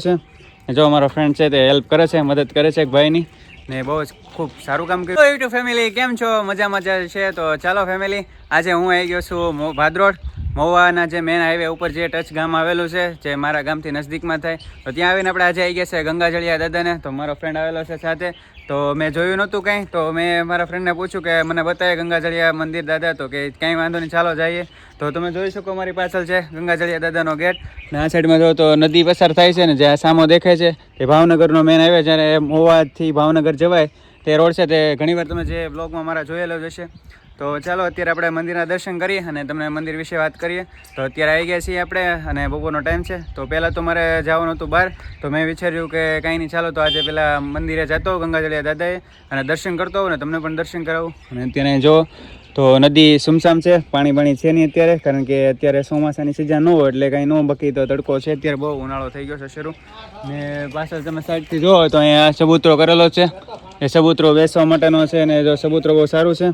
છે. જો અમારો ફ્રેન્ડ છે તે હેલ્પ કરે છે, મદદ કરે છે એક ભાઈની. ને બહુ જ ખૂબ સારું કામ કર્યું. યુટ્યુબ ફેમિલી કેમ છો? મજા મજા છે. તો ચાલો ફેમિલી આજે હું આવી ગયો છું ભાદરોડ મહુવાના જે મેન હાઈવે ઉપર જે ટચ ગામ આવેલું છે, જે મારા ગામથી નજદીકમાં થાય, તો ત્યાં આવીને આપણે આજે આવી ગયા છે ગંગાજળિયા દાદાને. તો મારો ફ્રેન્ડ આવેલો છે સાથે. તો મેં જોયું નહોતું કંઈ. તો મેં મારા ફ્રેન્ડને પૂછ્યું કે મને બતાવે ગંગાજળિયા મંદિર દાદા. તો કે કંઈ વાંધો નહીં, ચાલો જઈએ. તો તમે જોઈ શકો મારી પાછળ છે ગંગાજળિયા દાદાનો ગેટ. ને આ સાઈડમાં જો તો નદી પસાર થાય છે ને જે સામો દેખાય છે. એ ભાવનગરનો મેન હાઈવે જ્યારે મોવાથી ભાવનગર જવાય તે રોડ છે તે ઘણીવાર તમે જે બ્લોગમાં મારા જોયેલો જ હશે. તો ચાલો અત્યારે આપણે મંદિરના દર્શન કરીએ અને તમને મંદિર વિશે વાત કરીએ. તો અત્યારે આવી ગયા છીએ આપણે અને બપોરનો ટાઈમ છે. તો પહેલાં તો મારે જવાનું હતું બહાર. તો મેં વિચાર્યું કે કાંઈ નહીં, ચાલો તો આજે પહેલાં મંદિરે જતો ગંગાજળિયા દાદાએ અને દર્શન કરતો હોઉં ને તમને પણ દર્શન કરાવું. અને અત્યારે જો, તો નદી સુમસામ છે, પાણી પાણી છે નહીં અત્યારે, કારણ કે અત્યારે ચોમાસાની સિઝન ન હોય એટલે કાંઈ ન બકી તો તડકો છે. અત્યારે બહુ ઉનાળો થઈ ગયો છે શરૂ. ને પાછળ તમે સાઈડથી જુઓ તો અહીંયા ચબૂતરો કરેલો છે. એ સબૂતરો બેસવા માટેનો છે ને જો સબૂતરો બહુ સારું છે,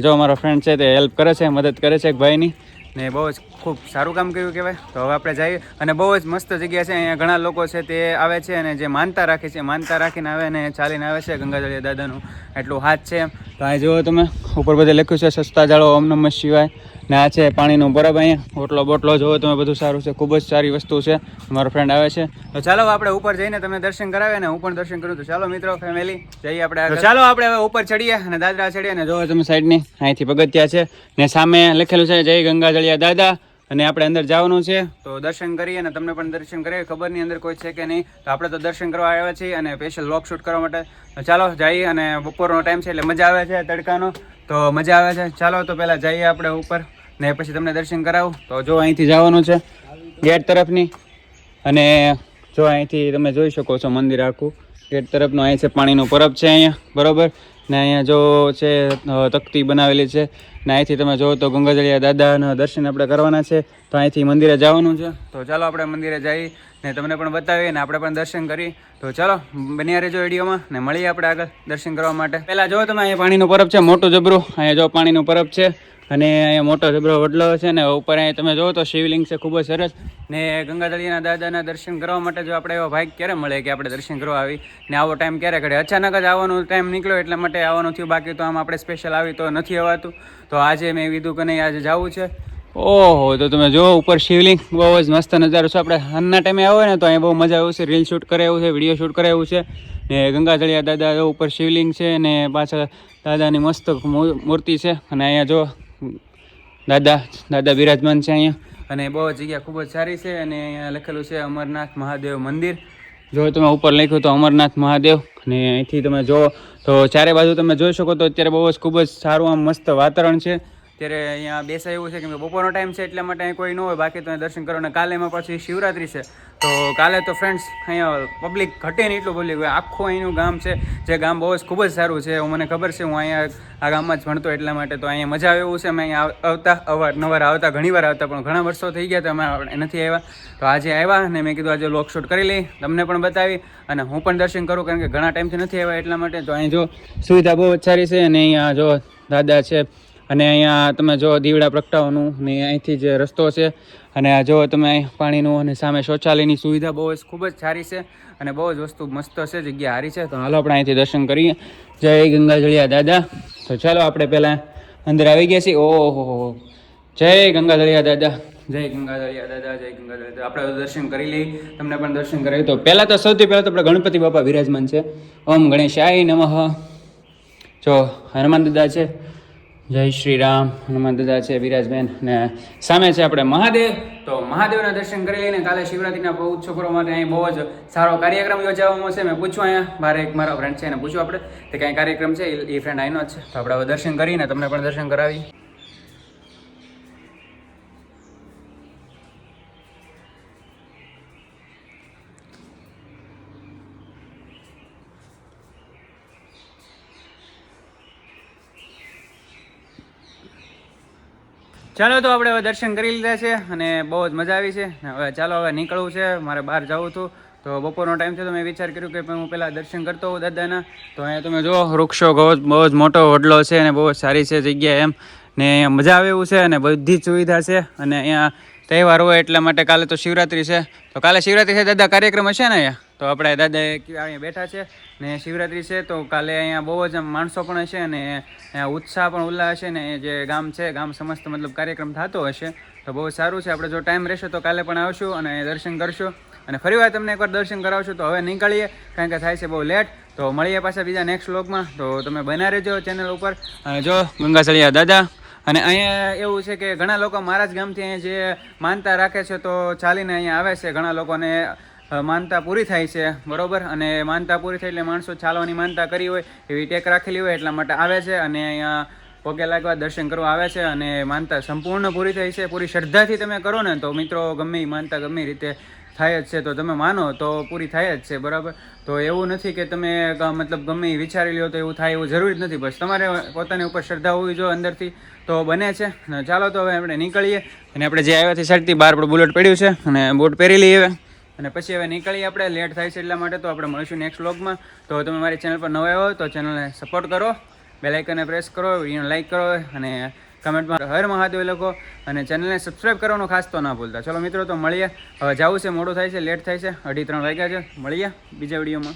જો અમારો ફ્રેન્ડ છે તે હેલ્પ કરે છે, મદદ કરે છે એક ભાઈની. ને બહુ જ ખૂબ સારું કામ કર્યું કહેવાય. તો હવે આપણે જઈએ અને બહુ જ મસ્ત જગ્યા છે, અહીંયા ઘણા લોકો છે તે આવે છે અને જે માનતા રાખે છે, માનતા રાખીને આવે ને ચાલીને આવે છે ગંગાજળિયા દાદાનું. એટલું હાથ છે. તો આ જુઓ તમે, ઉપર બધે લખ્યું છે, સસ્તા જાળો, ઓમ નમઃ શિવાય. ને આ છે પાણીનું બરાબર અહીંયા. ઓટલો બોટલો જોવો તમે બધું સારું છે. ખૂબ જ સારી વસ્તુ છે. મારો ફ્રેન્ડ આવે છે. તો ચાલો આપણે ઉપર જઈને તમને દર્શન કરાવે ને હું પણ દર્શન કરું તો ચાલો મિત્રો ફેમિલી જઈએ આપણે ચાલો આપણે હવે ઉપર ચડીએ અને દાદરા ચડીએ અને જોવો તમે સાઈડની અહીંથી પગથિયા છે. ને સામે લખેલું છે જય ગંગાજળિયા દાદા. અને આપણે અંદર જવાનું છે. તો દર્શન કરીએ અને તમને પણ દર્શન કરીએ. ખબર નહીં અંદર કોઈ છે કે નહીં, તો આપણે તો દર્શન કરવા આવ્યા છીએ અને સ્પેશિયલ વ્લોગ શૂટ કરવા માટે. ચાલો જઈએ અને બપોરનો ટાઈમ છે એટલે મજા આવે છે તડકાનો. તો મજા આવે છે. ચાલો તો પહેલાં જઈએ આપણે ઉપર ને પછી તમને દર્શન કરાવું. તો જો અહીંથી જવાનું છે ગેટ તરફની. અને જો અહીંથી તમે જોઈ શકો છો મંદિર આખું. ગેટ તરફનું અહીં છે પાણીનું પરબ છે અહીંયા. બરોબર? ને અહીંયા જો છે તકતી બનાવેલી છે. ને અહીંથી તમે જો તો ગંગાજળિયા દાદાના દર્શન આપણે કરવાના છે. તો અહીંથી મંદિરે જવાનું છે. તો ચાલો આપણે મંદિરે જઈ ને તમને પણ બતાવીએ ને આપણે પણ દર્શન કરી. તો ચાલો, બન્યા રહેજો વિડીયોમાં ને મળીએ આપણે આગળ દર્શન કરવા માટે. પહેલાં જો તમે, અહીંયા પાણીનું પરબ છે, મોટું જબરું. અહીંયા જો પાણીનું પરબ છે. અને અહીંયા મોટો જબરો વડલો છે ને ઉપર અહીંયા તમે જોવો તો શિવલિંગ છે, ખૂબ જ સરસ. ને ગંગાધળીના દાદાના દર્શન કરવા માટે જો આપણે એવો ભાગ ક્યારે મળે કે આપણે દર્શન કરવા આવી? ને આવો ટાઈમ ક્યારે ઘડે? અચાનક જ આવવાનો ટાઈમ નીકળ્યો એટલા માટે આવવાનું થયું. બાકી તો આમ આપણે સ્પેશિયલ આવી તો નથી અવાતું. તો આજે મેં કીધું કે નહીં, આજે જવું છે. ઓહો, તો તમે જો ઉપર શિવલિંગ બહુ જ મસ્ત નજારો છે. આપણે હાલના ટાઈમે આવો ને તો અહીંયા બહુ મજા આવે છે રીલ શૂટ કરે એવું છે વીડિયો શૂટ કરે એવું છે. ને ગંગાધળીયા દાદા ઉપર શિવલિંગ છે ને પાછળ દાદાની મસ્ત મૂર્તિ છે. અને અહીંયા જો દાદા દાદા બિરાજમાન છે અહીંયા. અને બહુ જગ્યા ખૂબ જ સારી છે અને અહીંયા લખેલું છે અમરનાથ મહાદેવ મંદિર. જો તમે ઉપર લખ્યું તો અમરનાથ મહાદેવ. અને અહીંથી તમે જો તો ચારે બાજુ તમે જોઈ શકો તો અત્યારે બહુ જ ખૂબ જ સારું આમ મસ્ત વાતાવરણ છે. અત્યારે અહીંયા બેસાય એવું છે કે બપોરનો ટાઈમ છે એટલા માટે અહીં કોઈ ન હોય. બાકી તો દર્શન કરો. અને કાલે એમાં પછી શિવરાત્રિ છે. તો કાલે તો ફ્રેન્ડ્સ અહીંયા પબ્લિક ઘટે નહીં એટલું પબ્લિક હોય આખું અહીંનું ગામ છે. જે ગામ બહુ જ ખૂબ જ સારું છે. હું મને ખબર છે. હું અહીંયા આ ગામમાં જ ભણતો એટલા માટે તો અહીંયા મજા આવે એવું છે. અમે અહીંયા આવ- આવતા અવારનવાર આવતા, ઘણી વાર આવતા, પણ ઘણા વર્ષો થઈ ગયા તો અમે નથી આવ્યા. તો આજે આવ્યા અને મેં કીધું આજે લોક શૂટ કરી લઈ. તમને પણ બતાવી અને હું પણ દર્શન કરું કારણ કે ઘણા ટાઈમથી નથી આવ્યા એટલા માટે. તો અહીં જો સુવિધા બહુ સારી છે અને અહીંયા જો દાદા છે અને અહીંયા તમે જો દીવડા પ્રગટાવવાનું ને અહીંથી જે રસ્તો છે અને આ જો તમે પાણીનું અને સામે શૌચાલયની સુવિધા બહુ જ ખૂબ જ સારી છે અને બહુ જ વસ્તુ મસ્ત છે, જગ્યા સારી છે. તો હાલો આપણે અહીંથી દર્શન કરીએ. જય ગંગાજળિયા દાદા. તો ચાલો આપણે પહેલાં અંદર આવી ગયા છીએ. ઓહો જય ગંગાધળિયા દાદા. જય ગંગાધળિયા દાદા, જય દાદા. આપણે દર્શન કરી લઈએ. તમને પણ દર્શન કરાવી. તો પહેલાં તો સૌથી પહેલાં તો આપણે ગણપતિ બાપા વિરાજમાન છે. ઓમ ગણેશાય નમઃ. જો હનુમાન દાદા છે. જય શ્રી રામ. હનુમાન દાદા છે, વિરાજબેન ને સામે છે આપણે મહાદેવ. તો મહાદેવના દર્શન કરી લઈને કાલે શિવરાત્રીના બહુ છોકરો માટે અહીં બહુ જ સારો કાર્યક્રમ યોજાવામાં છે મેં પૂછ્યું અહીંયા, મારે એક મારો ફ્રેન્ડ છે, એને પૂછ્યું આપણે. તે કાંઈ કાર્યક્રમ છે, એ ફ્રેન્ડ આઈનો જ છે. તો આપણે દર્શન કરીને તમને પણ દર્શન કરાવી ચાલો તો આપણે હવે દર્શન કરી લીધા છે અને બહુ જ મજા આવી છે. હવે ચાલો હવે નીકળવું છે. મારે બહાર જવું હતું. તો બપોરનો ટાઈમ છે તો મેં વિચાર કર્યો કે હું પહેલાં દર્શન કરતો હોઉં દાદાના. તો અહીંયા તમે જો વૃક્ષો બહુ જ મોટો વડલો છે અને બહુ જ સારી છે જગ્યા એમ. ને અહીંયા મજા આવે એવું છે અને બધી જ સુવિધા છે. અને અહીંયા તહેવાર હોય એટલા માટે કાલે તો શિવરાત્રી છે. તો કાલે શિવરાત્રી છે દાદા, કાર્યક્રમ હશે ને અહીંયા? તો આપણે દાદા અહીંયા બેઠા છે ને શિવરાત્રી છે, તો કાલે અહીંયા બહુ જ માણસો પણ હશે અને ઉત્સાહ પણ, ઉલ્લાસ હશે ને જે ગામ છે, ગામ સમસ્ત મતલબ કાર્યક્રમ થતો હશે. તો બહુ સારું છે, આપણે જો ટાઈમ રહેશે તો કાલે પણ આવશું અને દર્શન કરશું. અને ફરીવાર તમને એકવાર દર્શન કરાવશું, તો હવે નીકળીએ, કારણ કે થાય છે બહુ લેટ તો મળીએ પાછા બીજા નેક્સ્ટ વ્લોગમાં તો તમે બના રહેજો ચેનલ ઉપર. જો ગંગાસળિયા દાદા, અને અહીંયા એવું છે કે ઘણા લોકો મારા જ ગામથી અહીંયા જે માનતા રાખે છે, તો ચાલીને અહીંયા આવે છે. ઘણા લોકોને માનતા પૂરી થાય છે, બરોબર? અને માનતા પૂરી થાય એટલે માણસો ચાલવાની માનતા કરી હોય, એવી ટેક રાખેલી હોય એટલા માટે આવે છે અને અહીંયા પગે લાગવા દર્શન કરવા આવે છે અને માનતા સંપૂર્ણ પૂરી થઈ છે. પૂરી શ્રદ્ધાથી તમે કરો ને તો મિત્રો ગમે એ માનતા ગમે રીતે થાય જ છે. તો તમે માનો તો પૂરી થાય જ છે, બરાબર? તો એવું નથી કે તમે મતલબ ગમે વિચારી લ્યો તો એવું થાય એવું જરૂરી જ નથી. બસ તમારે પોતાની ઉપર શ્રદ્ધા હોવી જોઈએ અંદરથી તો બને છે. ચાલો તો હવે આપણે નીકળીએ. અને આપણે જે આવ્યાથી સાઈડથી બહાર પણ બુલેટ પડ્યું છે અને બુટ પહેરી લઈએ હવે. અને પછી હવે નીકળીએ આપણે. લેટ થાય છે એટલા માટે તો આપણે મળીશું નેક્સ્ટ વ્લોગમાં તો તમે મારી ચેનલ પર નવા આવ્યો તો ચેનલને સપોર્ટ કરો. બેલ આઇકનને પ્રેસ કરો વિડીયોને લાઇક કરો અને કમેન્ટમાં હર મહાદેવ લખો. અને ચેનલને સબસ્ક્રાઈબ કરવાનું ખાસ તો ના ભૂલતા. ચલો મિત્રો, તો મળીએ. હવે જવું છે, મોડું થાય છે લેટ થાય છે. અઢી ત્રણ વાગ્યા છે. મળીએ બીજા વિડીયોમાં